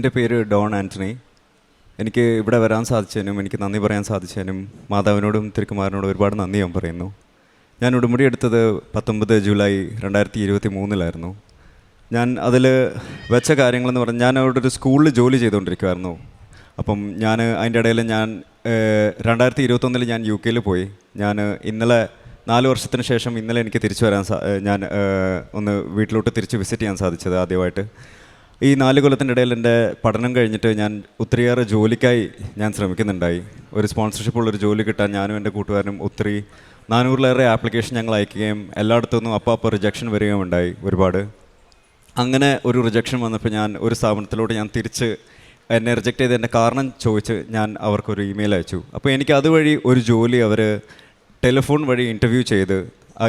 എന്റെ പേര് ഡോൺ ആന്റണി. എനിക്ക് ഇവിടെ വരാൻ സാധിച്ചതിനും എനിക്ക് നന്ദി പറയാൻ സാധിച്ചതിനും മാതാവിനോടും തിരുക്കുമാരനോടും ഒരുപാട് നന്ദി ഞാൻ പറയുന്നു. ഞാൻ ഉടുമുടി എടുത്തത് പത്തൊമ്പത് ജൂലൈ രണ്ടായിരത്തി ഇരുപത്തി മൂന്നിലായിരുന്നു ഞാൻ അതിൽ വെച്ച കാര്യങ്ങളെന്ന് പറഞ്ഞാൽ ഞാൻ അവിടെ ഒരു സ്കൂളിൽ ജോലി ചെയ്തുകൊണ്ടിരിക്കുമായിരുന്നു അപ്പം ഞാൻ അതിന്റെ ഇടയിൽ ഞാൻ രണ്ടായിരത്തി ഇരുപത്തൊന്നിൽ ഞാൻ യു കെയിൽ പോയി. ഞാൻ ഇന്നലെ നാല് വർഷത്തിന് ശേഷം ഇന്നലെ എനിക്ക് തിരിച്ചു വരാൻ ഞാൻ ഒന്ന് വീട്ടിലോട്ട് തിരിച്ച് വിസിറ്റ് ചെയ്യാൻ സാധിച്ചത് ആദ്യമായിട്ട്. ഈ നാല് കൊല്ലത്തിന്റെ ഇടയിൽ എന്റെ പഠനം കഴിഞ്ഞിട്ട് ഞാൻ ഒത്തിരിയേറെ ജോലിക്കായി ഞാൻ ശ്രമിക്കുന്നുണ്ടായി. ഒരു സ്പോൺസർഷിപ്പ് ഉള്ളൊരു ജോലി കിട്ടാൻ ഞാനും എന്റെ കൂട്ടുകാരനും ഒത്തിരി നാനൂറിലേറെ ആപ്ലിക്കേഷൻ ഞങ്ങൾ അയക്കുകയും എല്ലായിടത്തു നിന്നും അപ്പോൾ അപ്പോൾ റിജക്ഷൻ വരികയും ഉണ്ടായി ഒരുപാട്. അങ്ങനെ ഒരു റിജക്ഷൻ വന്നപ്പോൾ ഞാൻ ഒരു സ്ഥാപനത്തിലോട്ട് ഞാൻ തിരിച്ച് എന്നെ റിജക്റ്റ് ചെയ്തതിന്റെ കാരണം ചോദിച്ച് ഞാൻ അവർക്കൊരു ഇമെയിൽ അയച്ചു. അപ്പോൾ എനിക്ക് അതുവഴി ഒരു ജോലി അവർ ടെലിഫോൺ വഴി ഇന്റർവ്യൂ ചെയ്ത്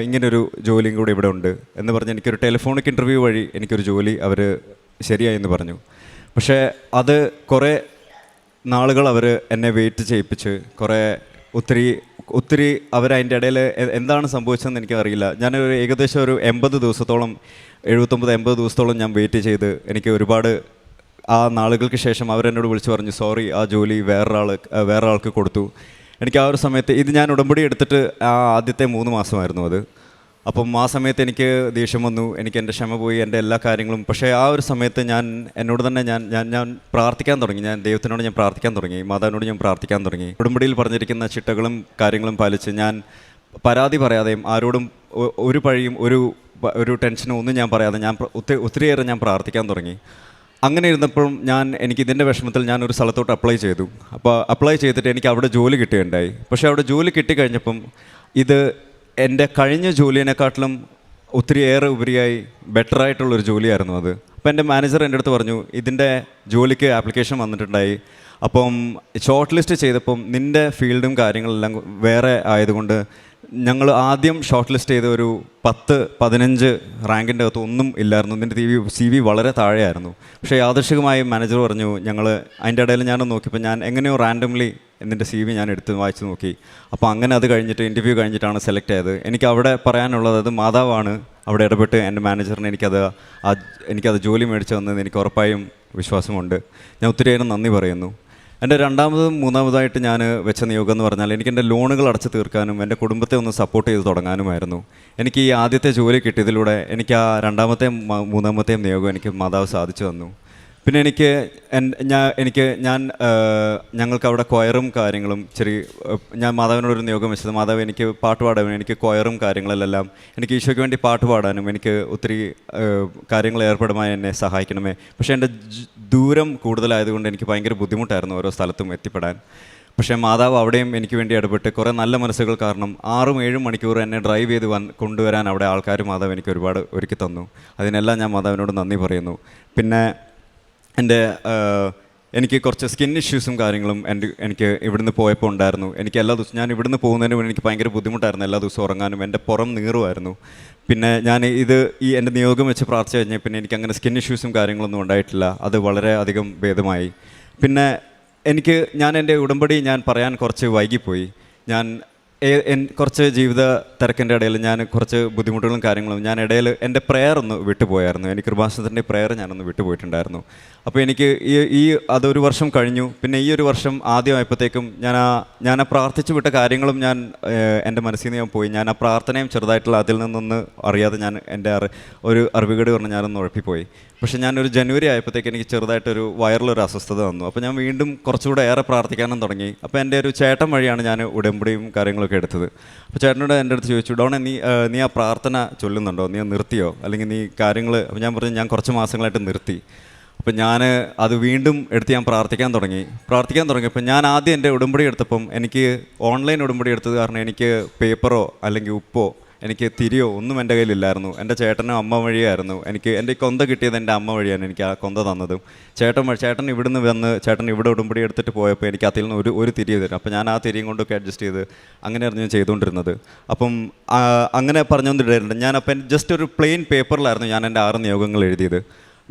ഇങ്ങനൊരു ജോലിയും കൂടി ഇവിടെ ഉണ്ട് എന്ന് പറഞ്ഞ് എനിക്കൊരു ടെലിഫോണിക് ഇന്റർവ്യൂ വഴി എനിക്കൊരു ജോലി അവർ ശരിയായി എന്ന് പറഞ്ഞു. പക്ഷേ അത് കുറേ നാളുകൾ അവർ എന്നെ വെയിറ്റ് ചെയ്യിപ്പിച്ച് കുറേ ഒത്തിരി ഒത്തിരി അവർ അതിന്റെ ഇടയിൽ എന്താണ് സംഭവിച്ചതെന്ന് എനിക്കറിയില്ല ഞാൻ ഏകദേശം ഒരു എൺപത് ദിവസത്തോളം എഴുപത്തൊമ്പത് എൺപത് ദിവസത്തോളം ഞാൻ വെയിറ്റ് ചെയ്ത് എനിക്ക് ഒരുപാട് ആ നാളുകൾക്ക് ശേഷം അവരെന്നോട് വിളിച്ചു പറഞ്ഞു സോറി ആ ജോലി വേറൊരാൾ വേറൊരാൾക്ക് കൊടുത്തു. എനിക്ക് ആ ഒരു സമയത്ത് ഇത് ഞാൻ ഉടമ്പടി എടുത്തിട്ട് ആ ആദ്യത്തെ മൂന്ന് മാസമായിരുന്നു അത്. അപ്പം ആ സമയത്ത് എനിക്ക് ദേഷ്യം വന്നു എനിക്ക് എന്റെ ക്ഷമ പോയി എന്റെ എല്ലാ കാര്യങ്ങളും. പക്ഷേ ആ ഒരു സമയത്ത് ഞാൻ എന്നോട് തന്നെ ഞാൻ ഞാൻ ഞാൻ പ്രാർത്ഥിക്കാൻ തുടങ്ങി. ഞാൻ ദൈവത്തിനോട് ഞാൻ പ്രാർത്ഥിക്കാൻ തുടങ്ങി. മാതാവിനോട് ഞാൻ പ്രാർത്ഥിക്കാൻ തുടങ്ങി. ഉടമ്പടിയിൽ പറഞ്ഞിരിക്കുന്ന ചിട്ടകളും കാര്യങ്ങളും പാലിച്ച് ഞാൻ പരാതി പറയാതെയും ആരോടും ഒരു പഴിയും ഒരു ഒരു ടെൻഷനും ഒന്നും ഞാൻ പറയാതെ ഞാൻ ഒത്തിരി ഒത്തിരിയേറെ ഞാൻ പ്രാർത്ഥിക്കാൻ തുടങ്ങി. അങ്ങനെ ഇരുന്നപ്പോഴും ഞാൻ എനിക്ക് ഇതിന്റെ വിഷമത്തിൽ ഞാൻ ഒരു സ്ഥലത്തോട്ട് അപ്ലൈ ചെയ്തു. അപ്പോൾ അപ്ലൈ ചെയ്തിട്ട് എനിക്ക് അവിടെ ജോലി കിട്ടുകയുണ്ടായി. പക്ഷേ അവിടെ ജോലി കിട്ടിക്കഴിഞ്ഞപ്പം ഇത് എന്റെ കഴിഞ്ഞ ജോലിയെക്കാട്ടിലും ഒത്തിരിയേറെ ഉപരിയായി ബെറ്ററായിട്ടുള്ളൊരു ജോലിയായിരുന്നു അത്. അപ്പോൾ എന്റെ മാനേജർ എന്റെ അടുത്ത് പറഞ്ഞു ഇതിന്റെ ജോലിക്ക് ആപ്ലിക്കേഷൻ വന്നിട്ടുണ്ടായി. അപ്പം ഷോർട്ട് ലിസ്റ്റ് ചെയ്തപ്പം നിന്റെ ഫീൽഡും കാര്യങ്ങളെല്ലാം വേറെ ആയതുകൊണ്ട് ഞങ്ങൾ ആദ്യം ഷോർട്ട് ലിസ്റ്റ് ചെയ്ത ഒരു പത്ത് പതിനഞ്ച് റാങ്കിന്റെ അകത്ത് ഒന്നും ഇല്ലായിരുന്നു. ഇതിന്റെ ടി വി സി വി വളരെ താഴെയായിരുന്നു. പക്ഷേ യാദൃശികമായി മാനേജർ പറഞ്ഞു ഞങ്ങൾ അതിന്റെ ഇടയിൽ ഞാനൊന്ന് നോക്കിയപ്പോൾ ഞാൻ എങ്ങനെയോ റാൻഡംലി എന്നിന്റെ സി വി ഞാൻ എടുത്ത് വായിച്ച് നോക്കി. അപ്പോൾ അങ്ങനെ അത് കഴിഞ്ഞിട്ട് ഇന്റർവ്യൂ കഴിഞ്ഞിട്ടാണ് സെലക്ട് ആയത്. എനിക്ക് അവിടെ പറയാനുള്ളത് അത് മാതാവാണ് അവിടെ ഇടപെട്ട് എന്റെ മാനേജറിന് എനിക്കത് എനിക്കത് ജോലി മേടിച്ചു തന്നത് എനിക്ക് ഉറപ്പായും വിശ്വാസമുണ്ട്. ഞാൻ ഒത്തിരിയേറെ നന്ദി പറയുന്നു. എന്റെ രണ്ടാമതും മൂന്നാമതായിട്ട് ഞാൻ വെച്ച നിയോഗം എന്ന് പറഞ്ഞാൽ എനിക്ക് എന്റെ ലോണുകൾ അടച്ചു തീർക്കാനും എന്റെ കുടുംബത്തെ ഒന്ന് സപ്പോർട്ട് ചെയ്ത് തുടങ്ങാനുമായിരുന്നു. എനിക്ക് ഈ ആദ്യത്തെ ജോലി കിട്ടിയതിലൂടെ എനിക്ക് ആ രണ്ടാമത്തെയും മൂന്നാമത്തെയും നിയോഗം എനിക്ക് മാതാവ് സാധിച്ചു തന്നു. പിന്നെ എനിക്ക് ഞാൻ എനിക്ക് ഞാൻ ഞങ്ങൾക്ക് അവിടെ കൊയറും കാര്യങ്ങളും ചെറിയ ഞാൻ മാധവനോടൊരു നിയോഗം വെച്ചത്. മാധവ് എനിക്ക് പാട്ട് പാടാനും എനിക്ക് കൊയറും കാര്യങ്ങളിലെല്ലാം എനിക്ക് ഈശോയ്ക്ക് വേണ്ടി പാട്ട് പാടാനും എനിക്ക് ഒത്തിരി കാര്യങ്ങൾ ഏർപ്പെടുമായി എന്നെ സഹായിക്കണമേ. പക്ഷേ എന്റെ ദൂരം കൂടുതലായതുകൊണ്ട് എനിക്ക് ഭയങ്കര ബുദ്ധിമുട്ടായിരുന്നു ഓരോ സ്ഥലത്തും എത്തിപ്പെടാൻ. പക്ഷേ മാതാവ് അവിടെയും എനിക്ക് വേണ്ടി ഇടപെട്ട് കുറേ നല്ല മനസ്സുകൾ കാരണം ആറും ഏഴും മണിക്കൂർ എന്നെ ഡ്രൈവ് ചെയ്ത് വൻ കൊണ്ടുവരാൻ അവിടെ ആൾക്കാർ മാതാവ് എനിക്ക് ഒരുപാട് ഒരുക്കി തന്നു. അതിനെല്ലാം ഞാൻ മാതാവിനോട് നന്ദി പറയുന്നു. പിന്നെ എന്റെ എനിക്ക് കുറച്ച് സ്കിൻ ഇഷ്യൂസും കാര്യങ്ങളും എന്റെ എനിക്ക് ഇവിടുന്ന് പോയപ്പോൾ ഉണ്ടായിരുന്നു. എനിക്ക് എല്ലാ ദിവസവും ഞാൻ ഇവിടുന്ന് പോകുന്നതിന് വേണ്ടി എനിക്ക് ഭയങ്കര ബുദ്ധിമുട്ടായിരുന്നു എല്ലാ ദിവസവും ഉറങ്ങാനും. എന്റെ പുറം നീറുമായിരുന്നു. പിന്നെ ഞാൻ ഇത് ഈ എന്റെ നിയോഗം വെച്ച് പ്രാർത്ഥിച്ചു കഴിഞ്ഞാൽ പിന്നെ എനിക്ക് അങ്ങനെ സ്കിൻ ഇഷ്യൂസും കാര്യങ്ങളൊന്നും ഉണ്ടായിട്ടില്ല. അത് വളരെ അധികം ഭേദമായി. പിന്നെ എനിക്ക് ഞാൻ എന്റെ ഉടമ്പടി ഞാൻ പറയാൻ കുറച്ച് വൈകിപ്പോയി. ഞാൻ കുറച്ച് ജീവിത തിരക്കിന്റെ ഇടയിൽ ഞാൻ കുറച്ച് ബുദ്ധിമുട്ടുകളും കാര്യങ്ങളും ഞാൻ ഇടയിൽ എന്റെ പ്രെയർ ഒന്ന് വിട്ടുപോയായിരുന്നു. എനിക്ക് കൃപാസനത്തിന്റെ പ്രെയർ ഞാനൊന്ന് വിട്ടുപോയിട്ടുണ്ടായിരുന്നു. അപ്പോൾ എനിക്ക് ഈ ഈ അതൊരു വർഷം കഴിഞ്ഞു. പിന്നെ ഈ ഒരു വർഷം ആദ്യമായപ്പോഴത്തേക്കും ഞാൻ ആ ഞാൻ ആ പ്രാർത്ഥിച്ചു വിട്ട കാര്യങ്ങളും ഞാൻ എന്റെ മനസ്സിൽ നിന്ന് ഞാൻ പോയി. ഞാൻ ആ പ്രാർത്ഥനയും ചെറുതായിട്ടുള്ള അതിൽ നിന്നൊന്ന് അറിയാതെ ഞാൻ എന്റെ അറി ഒരു അറിവുകേട് പറഞ്ഞ് ഞാനൊന്ന് ഉഴപ്പിപ്പോയി. പക്ഷെ ഞാനൊരു ജനുവരി ആയപ്പോഴത്തേക്ക് എനിക്ക് ചെറുതായിട്ടൊരു വയറിലൊരു അസ്വസ്ഥത വന്നു. അപ്പോൾ ഞാൻ വീണ്ടും കുറച്ചുകൂടെ ഏറെ പ്രാർത്ഥിക്കാനും തുടങ്ങി. അപ്പോൾ എന്റെ ഒരു ചേട്ടൻ വഴിയാണ് ഞാൻ ഉടമ്പടിയും കാര്യങ്ങളൊക്കെ എടുത്തത്. അപ്പോൾ ചേട്ടനോട് എന്റെ അടുത്ത് ചോദിച്ചു ഡോണെ നീ നീ ആ പ്രാർത്ഥന ചൊല്ലുന്നുണ്ടോ? നീ നിർത്തിയോ? അല്ലെങ്കിൽ നീ കാര്യങ്ങൾ അപ്പോൾ ഞാൻ പറഞ്ഞു ഞാൻ കുറച്ച് മാസങ്ങളായിട്ട് നിർത്തി. അപ്പം ഞാൻ അത് വീണ്ടും എടുത്ത് ഞാൻ പ്രാർത്ഥിക്കാൻ തുടങ്ങി. പ്രാർത്ഥിക്കാൻ തുടങ്ങി തുടങ്ങിയപ്പോൾ ഞാൻ ആദ്യം എന്റെ ഉടമ്പടി എടുത്തപ്പം എനിക്ക് ഓൺലൈൻ ഉടമ്പടി എടുത്തത് കാരണം എനിക്ക് പേപ്പറോ അല്ലെങ്കിൽ ഉപ്പോ എനിക്ക് തിരിയോ? ഒന്നും എന്റെ കയ്യിലില്ലായിരുന്നു. എന്റെ ചേട്ടനും അമ്മ വഴിയായിരുന്നു. എനിക്ക് എന്റെ കൊന്ത കിട്ടിയത് എന്റെ അമ്മ വഴിയാണ് എനിക്ക് ആ കൊന്ത തന്നതും. ചേട്ടൻ ചേട്ടൻ ഇവിടുന്ന് വന്ന് ചേട്ടൻ ഇവിടെ ഉടുമ്പടി എടുത്തിട്ട് പോയപ്പോൾ എനിക്ക് അതിൽ നിന്ന് ഒരു ഒരു തിരി തരും. അപ്പോൾ ഞാൻ ആ തിരിയും കൊണ്ടൊക്കെ അഡ്ജസ്റ്റ് ചെയ്ത് അങ്ങനെയായിരുന്നു ഞാൻ ചെയ്തുകൊണ്ടിരുന്നത്. അപ്പം അങ്ങനെ പറഞ്ഞുകൊണ്ടിരുന്നുണ്ട് ഞാൻ അപ്പം ജസ്റ്റ് ഒരു പ്ലെയിൻ പേപ്പറിലായിരുന്നു ഞാൻ എന്റെ ആറ് നിയോഗങ്ങൾ എഴുതിയത്.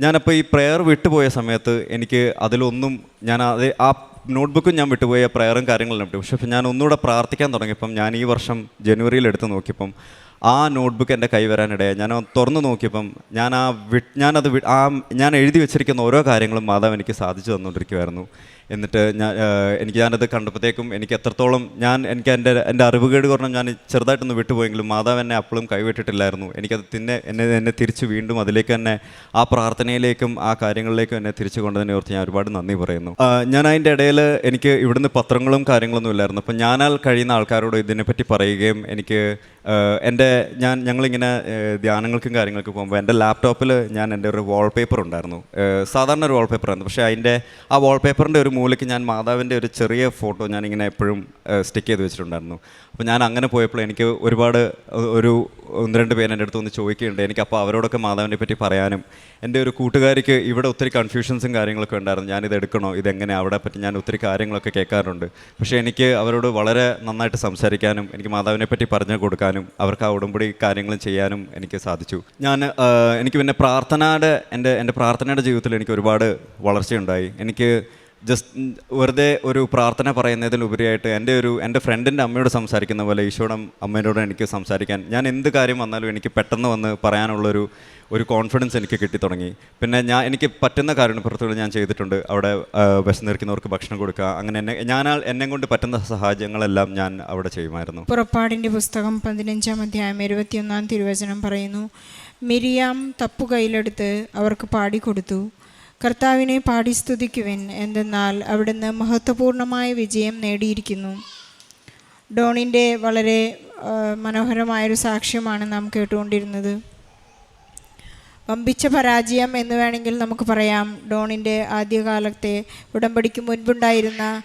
ഞാനപ്പോൾ ഈ പ്രെയർ വിട്ടുപോയ സമയത്ത് എനിക്ക് അതിലൊന്നും ഞാൻ അത് ആ നോട്ട്ബുക്കും ഞാൻ വിട്ടുപോയ പ്രയറും കാര്യങ്ങളും വിട്ടു പക്ഷേ ഞാൻ ഒന്നുകൂടെ പ്രാർത്ഥിക്കാൻ തുടങ്ങിയപ്പം ഞാൻ ഈ വർഷം ജനുവരിയിൽ എടുത്ത് നോക്കിയപ്പം ആ നോട്ട്ബുക്ക് എന്റെ കൈ വരാനിടയായി ഞാൻ തുറന്നു നോക്കിയപ്പം ഞാൻ ആ വി ഞാനത് ആ ഞാൻ എഴുതി വെച്ചിരിക്കുന്ന ഓരോ കാര്യങ്ങളും മാതാവ് എനിക്ക് സാധിച്ചു തന്നുകൊണ്ടിരിക്കുമായിരുന്നു എന്നിട്ട് ഞാൻ എനിക്ക് ഞാനത് കണ്ടപ്പോഴത്തേക്കും എനിക്ക് എത്രത്തോളം ഞാൻ എനിക്ക് എന്റെ എന്റെ അറിവുകേട് കാരണം ഞാൻ ചെറുതായിട്ടൊന്ന് വിട്ടുപോയെങ്കിലും മാതാവ് എന്നെ അപ്പോഴും കൈവിട്ടിട്ടില്ലായിരുന്നു. എനിക്കത് പിന്നെ എന്നെ എന്നെ തിരിച്ച് വീണ്ടും അതിലേക്ക് തന്നെ ആ പ്രാർത്ഥനയിലേക്കും ആ കാര്യങ്ങളിലേക്കും എന്നെ തിരിച്ചു കൊണ്ടതിനെ ഓർത്ത് ഞാൻ ഒരുപാട് നന്ദി പറയുന്നു. ഞാൻ അതിന്റെ ഇടയിൽ എനിക്ക് ഇവിടുന്ന് പത്രങ്ങളും കാര്യങ്ങളൊന്നും ഇല്ലായിരുന്നു. അപ്പം ഞാനാൽ കഴിയുന്ന ആൾക്കാരോട് ഇതിനെപ്പറ്റി പറയുകയും എനിക്ക് എന്റെ ഞാൻ ഞങ്ങളിങ്ങനെ ധ്യാനങ്ങൾക്കും കാര്യങ്ങൾക്കും പോകുമ്പോൾ എന്റെ ലാപ്ടോപ്പിൽ ഞാൻ എന്റെ ഒരു വാൾപേപ്പർ ഉണ്ടായിരുന്നു. സാധാരണ ഒരു വാൾപേപ്പർ ആയിരുന്നു. പക്ഷേ അതിന്റെ ആ വാൾപേപ്പറിന്റെ ഒരു മൂലയ്ക്ക് ഞാൻ മാതാവിന്റെ ഒരു ചെറിയ ഫോട്ടോ ഞാനിങ്ങനെ എപ്പോഴും സ്റ്റിക്ക് ചെയ്ത് വെച്ചിട്ടുണ്ടായിരുന്നു. അപ്പോൾ ഞാൻ അങ്ങനെ പോയപ്പോൾ എനിക്ക് ഒരുപാട് ഒരു ഒന്ന് രണ്ട് പേര് എന്റെ അടുത്ത് ഒന്ന് ചോദിക്കുകയുണ്ട് എനിക്ക് അപ്പോൾ അവരോടൊക്കെ മാധവനെ പറ്റി പറയാനും. എന്റെ ഒരു കൂട്ടുകാരിക്ക് ഇവിടെ ഒത്തിരി കൺഫ്യൂഷൻസും കാര്യങ്ങളൊക്കെ ഉണ്ടായിരുന്നു. ഞാനിത് എടുക്കണോ? ഇതെങ്ങനെ? അവിടെ പറ്റി ഞാൻ ഒത്തിരി കാര്യങ്ങളൊക്കെ കേൾക്കാറുണ്ട്. പക്ഷേ എനിക്ക് അവരോട് വളരെ നന്നായിട്ട് സംസാരിക്കാനും എനിക്ക് മാധവനെ പറ്റി പറഞ്ഞു കൊടുക്കാനും അവർക്ക് ആ ഉടമ്പടി കാര്യങ്ങളും ചെയ്യാനും എനിക്ക് സാധിച്ചു. ഞാൻ എനിക്ക് പിന്നെ പ്രാർത്ഥനയുടെ എന്റെ എന്റെ പ്രാർത്ഥനയുടെ ജീവിതത്തിൽ എനിക്ക് ഒരുപാട് വളർച്ചയുണ്ടായി. എനിക്ക് ജസ്റ്റ് വെറുതെ ഒരു പ്രാർത്ഥന പറയുന്നതിലുപരിയായിട്ട് എന്റെ ഒരു എന്റെ ഫ്രണ്ടിന്റെ അമ്മയോട് സംസാരിക്കുന്ന പോലെ ഈശോയുടെ അമ്മയോട് എനിക്ക് സംസാരിക്കാൻ ഞാൻ എന്ത് കാര്യം വന്നാലും എനിക്ക് പെട്ടെന്ന് വന്ന് പറയാനുള്ളൊരു ഒരു കോൺഫിഡൻസ് എനിക്ക് കിട്ടി തുടങ്ങി. പിന്നെ ഞാൻ എനിക്ക് പറ്റുന്ന കാരണപ്രവൃത്തികൾ ഞാൻ ചെയ്തിട്ടുണ്ട്. അവിടെ വിശന്നിരിക്കുന്നവർക്ക് ഭക്ഷണം കൊടുക്കുക അങ്ങനെ എന്നെ ഞാനാൽ എന്നെ കൊണ്ട് പറ്റുന്ന സഹായങ്ങളെല്ലാം ഞാൻ അവിടെ ചെയ്യുമായിരുന്നു. പുറപ്പാടിന്റെ പുസ്തകം പതിനഞ്ചാം അധ്യായം ഇരുപത്തിയൊന്നാം തിരുവചനം പറയുന്നു മിരിയാം തപ്പു കയ്യിലെടുത്ത് അവർക്ക് പാടിക്കൊടുത്തു. കർത്താവിനെ പാടി സ്തുതിക്കുവിൻ. എന്തെന്നാൽ അവിടുന്ന് മഹത്വപൂർണമായ വിജയം നേടിയിരിക്കുന്നു. ഡോണിന്റെ വളരെ മനോഹരമായൊരു സാക്ഷ്യമാണ് നാം കേട്ടുകൊണ്ടിരുന്നത്. വമ്പിച്ച പരാജയം എന്ന് വേണമെങ്കിൽ നമുക്ക് പറയാം. ഡോണിന്റെ ആദ്യകാലത്തെ ഉടമ്പടിക്ക് മുൻപുണ്ടായിരുന്ന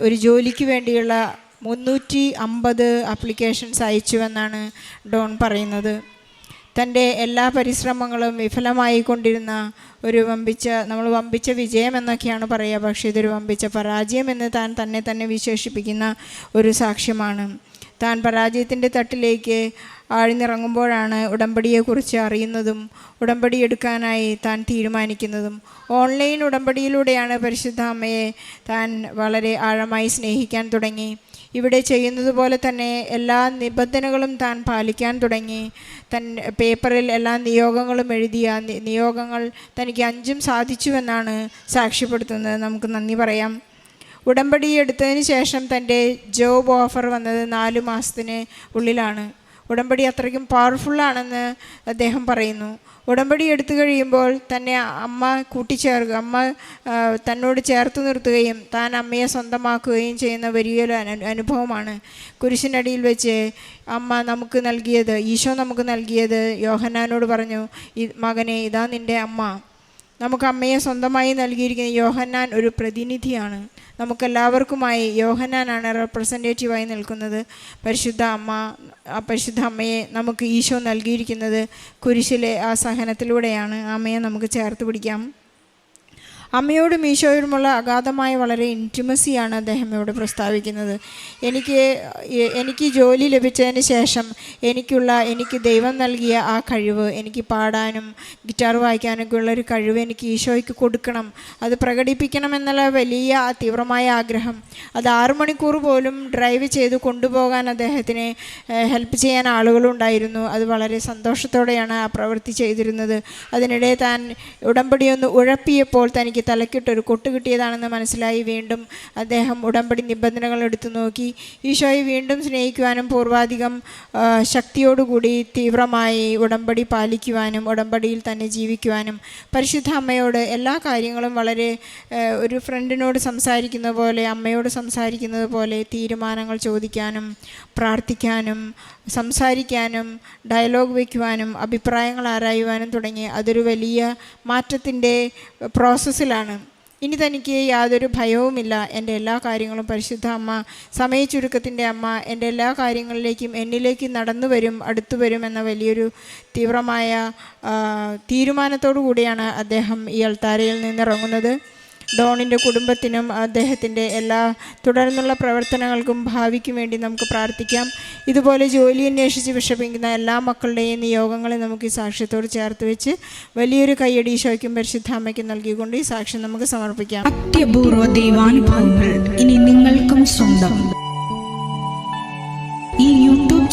ഒരു ജോലിക്ക് വേണ്ടിയുള്ള മുന്നൂറ്റി അമ്പത് ആപ്ലിക്കേഷൻസ് അയച്ചുവെന്നാണ് ഡോൺ പറയുന്നത്. തന്റെ എല്ലാ പരിശ്രമങ്ങളും വിഫലമായി കൊണ്ടിരുന്ന ഒരു വമ്പിച്ച നമ്മൾ വമ്പിച്ച വിജയം എന്നൊക്കെയാണ് പറയുക. പക്ഷേ ഇതൊരു വമ്പിച്ച പരാജയം എന്ന് താൻ തന്നെ തന്നെ വിശേഷിപ്പിക്കുന്ന ഒരു സാക്ഷ്യമാണ്. താൻ പരാജയത്തിന്റെ തട്ടിലേക്ക് ആഴ്ന്നിറങ്ങുമ്പോഴാണ് ഉടമ്പടിയെക്കുറിച്ച് അറിയുന്നതും ഉടമ്പടി എടുക്കാനായി താൻ തീരുമാനിക്കുന്നതും. ഓൺലൈൻ ഉടമ്പടിയിലൂടെയാണ് പരിശുദ്ധ അമ്മയെ താൻ വളരെ ആഴമായി സ്നേഹിക്കാൻ തുടങ്ങി. ഇവിടെ ചെയ്യുന്നത് പോലെ തന്നെ എല്ലാ നിബന്ധനകളും താൻ പാലിക്കാൻ തുടങ്ങി. തൻ പേപ്പറിൽ എല്ലാ നിയോഗങ്ങളും എഴുതിയ നിയോഗങ്ങൾ തനിക്ക് അഞ്ചും സാധിച്ചുവെന്നാണ് സാക്ഷ്യപ്പെടുത്തുന്നത്. നമുക്ക് നന്ദി പറയാം. ഉടമ്പടി എടുത്തതിന് ശേഷം തന്റെ ജോബ് ഓഫർ വന്നത് നാല് മാസത്തിന് ഉള്ളിലാണ്. ഉടമ്പടി അത്രയ്ക്കും പവർഫുള്ളാണെന്ന് അദ്ദേഹം പറയുന്നു. ഉടമ്പടി എടുത്തു കഴിയുമ്പോൾ തന്നെ അമ്മ കൂട്ടിച്ചേർക്കുക. അമ്മ തന്നോട് ചേർത്ത് നിർത്തുകയും താൻ അമ്മയെ സ്വന്തമാക്കുകയും ചെയ്യുന്ന വലിയൊരു അനു അനുഭവമാണ്. കുരിശിനടിയിൽ വെച്ച് അമ്മ നമുക്ക് നൽകിയത് ഈശോ നമുക്ക് നൽകിയത് യോഹന്നാനോട് പറഞ്ഞു "ഈ മകനെ ഇതാ നിന്റെ അമ്മ. നമുക്ക് അമ്മയെ സ്വന്തമായി നൽകിയിരിക്കുന്ന യോഹന്നാൻ ഒരു പ്രതിനിധിയാണ്. നമുക്കെല്ലാവർക്കുമായി യോഹന്നാനാണ് റെപ്രസെന്റേറ്റീവായി നിൽക്കുന്നത്. പരിശുദ്ധ അമ്മ ആ പരിശുദ്ധ അമ്മയെ നമുക്ക് ഈശോ നൽകിയിരിക്കുന്നത് കുരിശിലെ ആ സഹനത്തിലൂടെയാണ്. അമ്മയെ നമുക്ക് ചേർത്ത് പിടിക്കാം. അമ്മയോടും ഈശോയോടുമുള്ള അഗാധമായ വളരെ ഇന്റിമസിയാണ് അദ്ദേഹം ഇവിടെ പ്രസ്താവിക്കുന്നത്. എനിക്ക് എനിക്ക് ജോലി ലഭിച്ചതിന് ശേഷം എനിക്കുള്ള എനിക്ക് ദൈവം നൽകിയ ആ കഴിവ് എനിക്ക് പാടാനും ഗിറ്റാർ വായിക്കാനൊക്കെ ഉള്ള ഒരു കഴിവ് എനിക്ക് ഈശോയ്ക്ക് കൊടുക്കണം. അത് പ്രകടിപ്പിക്കണം എന്നുള്ള വലിയ തീവ്രമായ ആഗ്രഹം. അത് ആറു മണിക്കൂർ പോലും ഡ്രൈവ് ചെയ്ത് കൊണ്ടുപോകാൻ അദ്ദേഹത്തിന് ഹെൽപ്പ് ചെയ്യാൻ ആളുകളുണ്ടായിരുന്നു. അത് വളരെ സന്തോഷത്തോടെയാണ് ആ പ്രവൃത്തി ചെയ്തിരുന്നത്. അതിനിടെ താൻ ഉടമ്പടിയൊന്ന് ഉഴപ്പിയപ്പോൾ തനിക്ക് തലക്കിട്ടൊരു കൊട്ട് കിട്ടിയതാണെന്ന് മനസ്സിലായി. വീണ്ടും അദ്ദേഹം ഉടമ്പടി നിബന്ധനകൾ എടുത്തു നോക്കി. ഈശോയെ വീണ്ടും സ്നേഹിക്കുവാനും പൂർവാധികം ശക്തിയോടുകൂടി തീവ്രമായി ഉടമ്പടി പാലിക്കുവാനും ഉടമ്പടിയിൽ തന്നെ ജീവിക്കുവാനും പരിശുദ്ധ അമ്മയോട് എല്ലാ കാര്യങ്ങളും വളരെ ഒരു ഫ്രണ്ടിനോട് സംസാരിക്കുന്ന പോലെ അമ്മയോട് സംസാരിക്കുന്നത് പോലെ തീരുമാനങ്ങൾ ചോദിക്കാനും പ്രാർത്ഥിക്കാനും സംസാരിക്കാനും ഡയലോഗ് വയ്ക്കുവാനും അഭിപ്രായങ്ങൾ ആരായുവാനും തുടങ്ങി അതൊരു വലിയ മാറ്റത്തിന്റെ പ്രോസസ്സിലാണ്. ഇനി തനിക്ക് യാതൊരു ഭയവുമില്ല. എന്റെ എല്ലാ കാര്യങ്ങളും പരിശുദ്ധ അമ്മ സമയച്ചുരുക്കത്തിന്റെ അമ്മ എന്റെ എല്ലാ കാര്യങ്ങളിലേക്കും എന്നിലേക്ക് നടന്നു വരും അടുത്തു വരും എന്ന വലിയൊരു തീവ്രമായ തീരുമാനത്തോടു കൂടിയാണ് അദ്ദേഹം ഈ അൾത്താരയിൽ നിന്നിറങ്ങുന്നത്. ഡോണിന്റെ കുടുംബത്തിനും അദ്ദേഹത്തിന്റെ എല്ലാ തുടർന്നുള്ള പ്രവർത്തനങ്ങൾക്കും ഭാവിക്കും വേണ്ടി നമുക്ക് പ്രാർത്ഥിക്കാം. ഇതുപോലെ ജോലി അന്വേഷിച്ച് വിഷമിക്കുന്ന എല്ലാ മക്കളുടെയും നിയോഗങ്ങളെ നമുക്ക് ഈ സാക്ഷ്യത്തോട് ചേർത്ത് വെച്ച് വലിയൊരു കയ്യടി ഈശോയ്ക്കും പരിശുദ്ധ അമ്മയ്ക്കും നൽകിക്കൊണ്ട് ഈ സാക്ഷ്യം നമുക്ക് സമർപ്പിക്കാം. അത്യപൂർവ ദൈവാനുഭവങ്ങൾ ഇനി നിങ്ങൾക്കും സ്വന്തം.